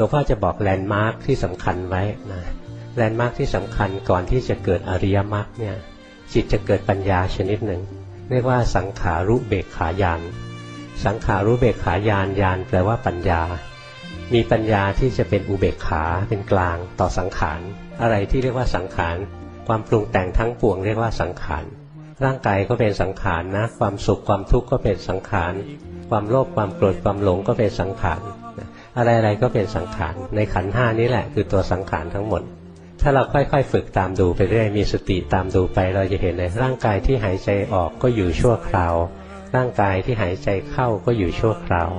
ลวงพ่อจะบอกแลนด์มาร์คที่สำคัญไว้นะแลนด์มาร์คที่สำคัญก่อนที่จะเกิดอริยมรรคเนี่ยจิตจะเกิดปัญญาชนิดหนึ่ง เรียกว่าสังขารุเบกขายาน สังขารุเบกขายานยานแปลว่าปัญญา มีปัญญาที่จะเป็นอุเบกขาเป็นกลางต่อสังขาร อะไรที่เรียกว่าสังขาร ความปรุงแต่งทั้งปวงเรียกว่าสังขาร ร่างกายก็เป็นสังขารนะ ความสุขความทุกข์ก็เป็นสังขาร ความโลภความโกรธความหลงก็เป็นสังขาร อะไรๆก็เป็นสังขารในขันห้านี้แหละ คือตัวสังขารทั้งหมด ถ้าเราค่อยๆ ฝึกตามดูไปเรื่อยมีสติตามดูไป เราจะเห็นเลยร่างกายที่หายใจออกก็อยู่ชั่วคราว ร่างกายที่หายใจเข้าก็อยู่ชั่วคราว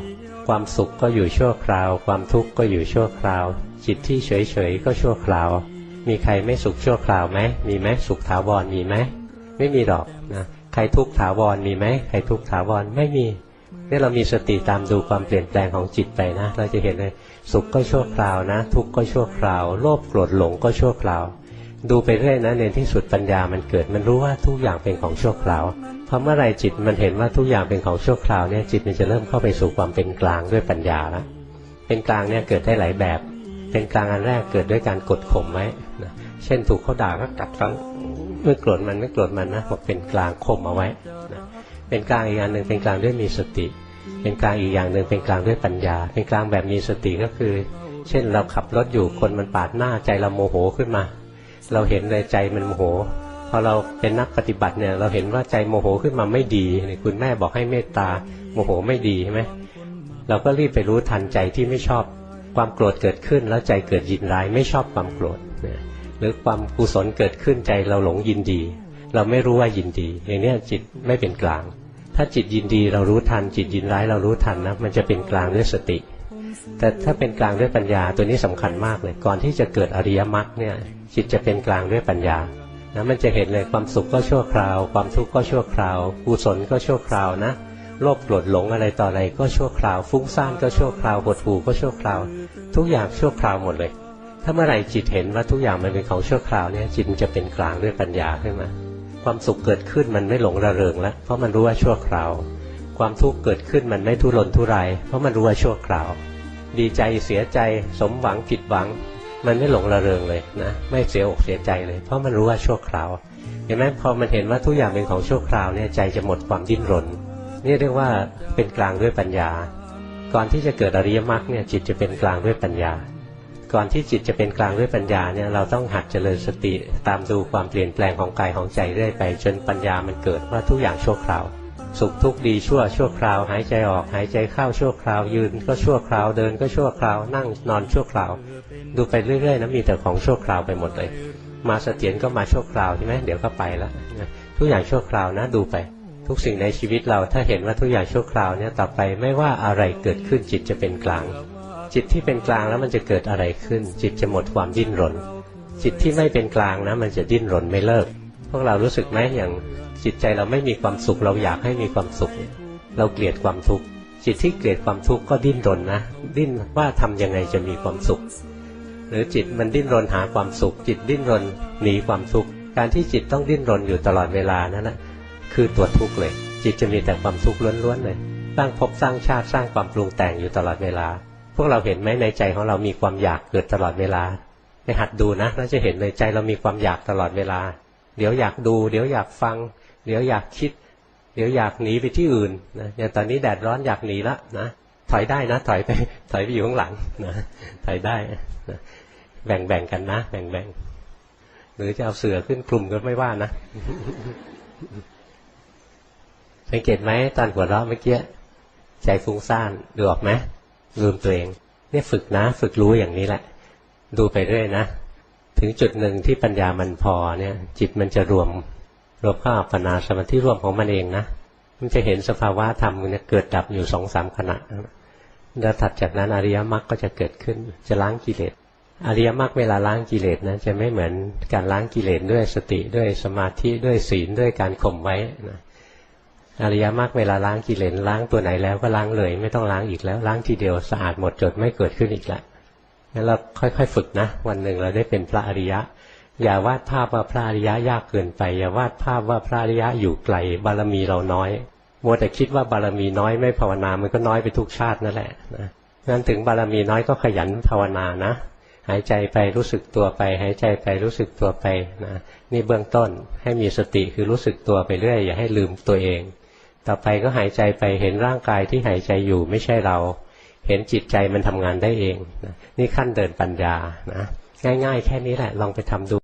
ความสุขก็อยู่ชั่วคราว ความทุกข์ก็อยู่ชั่วคราว จิตที่เฉยๆก็ชั่วคราว มีใครไม่สุขชั่วคราวไหมมีไหมสุขถาวรมีไหมไม่มีหรอกนะใครทุกข์ถาวรมีไหมใครทุกข์ถาวรไม่มี นี่เรามีสติตามดูความเปลี่ยนแปลงของจิตไปนะ เราจะเห็นเลยสุขก็ชั่วคราวนะ ทุกข์ก็ชั่วคราว โลภโกรธหลงก็ชั่วคราว ดูไปเรื่อยนะในที่สุดปัญญามันเกิด มันรู้ว่าทุกอย่างเป็นของชั่วคราวพอเมื่อไรจิตมันเห็นว่าทุกอย่างเป็นของชั่วคราวเนี่ยจิตมันจะเริ่มเข้าไปสู่ความเป็นกลางด้วยปัญญาแล้วเป็นกลางเนี่ยเกิดได้หลายแบบ เป็นกลางอันแรกเกิดด้วยการกดข่มไว้นะเช่นถูกเขาด่าก็กัดฟันไม่โกรธมันไม่โกรธมันนะบอกเป็นกลางข่มเอาไว้นะเป็นกลางอีกอันหนึ่งเป็นกลางด้วยมีสติ เป็นกลางอีกอย่างหนึ่งเป็นกลางด้วยปัญญา เป็นกลางแบบมีสติก็คือ เช่นเราขับรถอยู่คนมันปาดหน้าใจเราโมโหขึ้นมา เราเห็นเลยใจมันโมโหพอเราเป็นนักปฏิบัติเนี่ย เราเห็นว่าใจโมโหขึ้นมาไม่ดีคุณแม่บอกให้เมตตาโมโหไม่ดีใช่ไหมเราก็รีบไปรู้ทันใจที่ไม่ชอบความโกรธเกิดขึ้น แล้วใจเกิดยินร้ายไม่ชอบความโกรธหรือความกุศลเกิดขึ้นใจเราหลงยินดี เราไม่รู้ว่ายินดีอย่างนี้จิตไม่เป็นกลาง ถ้าจิตยินดีเรารู้ทัน จิตยินร้ายเรารู้ทันนะมันจะเป็นกลางด้วยสติ แต่ถ้าเป็นกลางด้วยปัญญาตัวนี้สำคัญมากเลย ก่อนที่จะเกิดอริยมรรคเนี่ยจิตจะเป็นกลางด้วยปัญญานะมันจะเห็นเลยความสุขก็ชั่วคราว ความทุกข์ก็ชั่วคราวกุศลก็ชั่วคราวนะโลภโกรธหลงอะไรต่ออะไรก็ชั่วคราว ฟุ้งซ่านก็ชั่วคราวหดหู่ก็ชั่วคราว ทุกอย่างชั่วคราวหมดเลย ถ้าเมื่อไหร่จิตเห็นว่าทุกอย่างมันเป็นของชั่วคราวเนี่ยจิตมันจะเป็นกลางด้วยปัญญาขึ้นมา ความสุขเกิดขึ้นมันไม่หลงระเริงแล้ว เพราะมันรู้ว่าชั่วคราว ความทุกข์เกิดขึ้นมันไม่ทุรนทุราย เพราะมันรู้ว่าชั่วคราว ดีใจเสียใจสมหวังผิดหวัง มันไม่หลงระเริงเลยนะ ไม่เสียอกเสียใจเลย เพราะมันรู้ว่าชั่วคราว เห็นไหมพอมันเห็นว่าทุกอย่างเป็นของชั่วคราวเนี่ยใจจะหมดความดิ้นรน นี่เรียกว่าเป็นกลางด้วยปัญญา ก่อนที่จะเกิดอริยมรรคเนี่ยจิตจะเป็นกลางด้วยปัญญา ก่อนที่จิตจะเป็นกลางด้วยปัญญาเนี่ยเราต้องหัดเจริญสติตามดูความเปลี่ยนแปลงของกายของใจเรื่อยไป จนปัญญามันเกิดว่าทุกอย่างชั่วคราว สุขทุกข์ดีชั่วชั่วคราว หายใจออกหายใจเข้าชั่วคราว ยืนก็ชั่วคราวเดินก็ชั่วคราว นั่งนอนชั่วคราว ดูไปเรื่อยๆนะมีแต่ของชั่วคราวไปหมดเลย มาเสถียรก็มาชั่วคราวใช่ไหมเดี๋ยวก็ไปแล้วทุกอย่างชั่วคราวนะดูไป ทุกสิ่งในชีวิตเราถ้าเห็นว่าทุกอย่างชั่วคราวเนี่ยต่อไปไม่ว่าอะไรเกิดขึ้นจิตจะเป็นกลาง จิตที่เป็นกลางแล้วมันจะเกิดอะไรขึ้น จิตจะหมดความดิ้นรน จิตที่ไม่เป็นกลางนะมันจะดิ้นรนไม่เลิก พวกเรารู้สึกไหมอย่างจิตใจเราไม่มีความสุขเราอยากให้มีความสุข เราเกลียดความทุกข์จิตที่เกลียดความทุกข์ก็ดิ้นรนนะ ดิ้นว่าทำยังไงจะมีความสุข หรือจิตมันดิ้นรนหาความสุข จิตดิ้นรนหนีความทุกข์การที่จิตต้องดิ้นรนอยู่ตลอดเวลานั่นนะคือตัวทุกข์เลย จิตจะมีแต่ความทุกข์ล้วนๆเลยสร้างภพสร้างชาติสร้างความปรุงแต่งอยู่ตลอดเวลา วกเราเห็นไหมในใจของเรามีความอยากเกิดตลอดเวลา ไปหัดดูนะเราจะเห็นในใจเรามีความอยากตลอดเวลา เดี๋ยวอยากดู เดี๋ยวอยากฟัง เดี๋ยวอยากคิด เดี๋ยวอยากหนีไปที่อื่นนะอย่างตอนนี้แดดร้อนอยากหนีละนะถอยได้นะ ถอยไปถอยไปอยู่ข้างหลังนะถอยได้นะแบ่งแบ่งกันนะแบ่งแบ่งหรือจะเอาเสือขึ้นคลุมก็ไม่ว่านะสังเกตไหมตอนหัวเราะเมื่อกี้ใจฟุ้งซ่านดูออกไหม ลืมตัวเอง เนี่ยฝึกนะ ฝึกรู้อย่างนี้แหละ ดูไปเรื่อยนะ ถึงจุดหนึ่งที่ปัญญามันพอเนี่ย จิตมันจะรวมรวมเข้าอัปปนาสมาธิรวมของมันเองนะมันจะเห็นสภาวะธรรมเนี่ยเกิดดับอยู่สองสามขณะแล้วถัดจากนั้นอริยมรรคก็จะเกิดขึ้น จะล้างกิเลสอริยมรรคเวลาล้างกิเลสนะจะไม่เหมือนการล้างกิเลสด้วยสติด้วยสมาธิด้วยศีลด้วยการข่มไว้นะ อริยมรรคเวลาล้างกิเลสล้างตัวไหนแล้วก็ล้างเลย ไม่ต้องล้างอีกแล้ว ล้างทีเดียวสะอาดหมดจดไม่เกิดขึ้นอีกแล้วงั้นเราค่อยๆฝึกนะ วันหนึ่งเราได้เป็นพระอริยะ อย่าวาดภาพว่าพระอริยะยากเกินไปอย่าวาดภาพว่าพระอริยะอยู่ไกลบารมีเราน้อยมัวแต่คิดว่าบารมีน้อยไม่ภาวนามันก็น้อยไปทุกชาตินั่นแหละนะงั้นถึงบารมีน้อยก็ขยันภาวนานะ หายใจไปรู้สึกตัวไป หายใจไปรู้สึกตัวไปนะนี่เบื้องต้นให้มีสติคือรู้สึกตัวไปเรื่อยอย่าให้ลืมตัวเอง ต่อไปก็หายใจไปเห็นร่างกายที่หายใจอยู่ไม่ใช่เรา เห็นจิตใจมันทำงานได้เองนะนี่ขั้นเดินปัญญานะง่าย ๆ แค่นี้แหละลองไปทำดู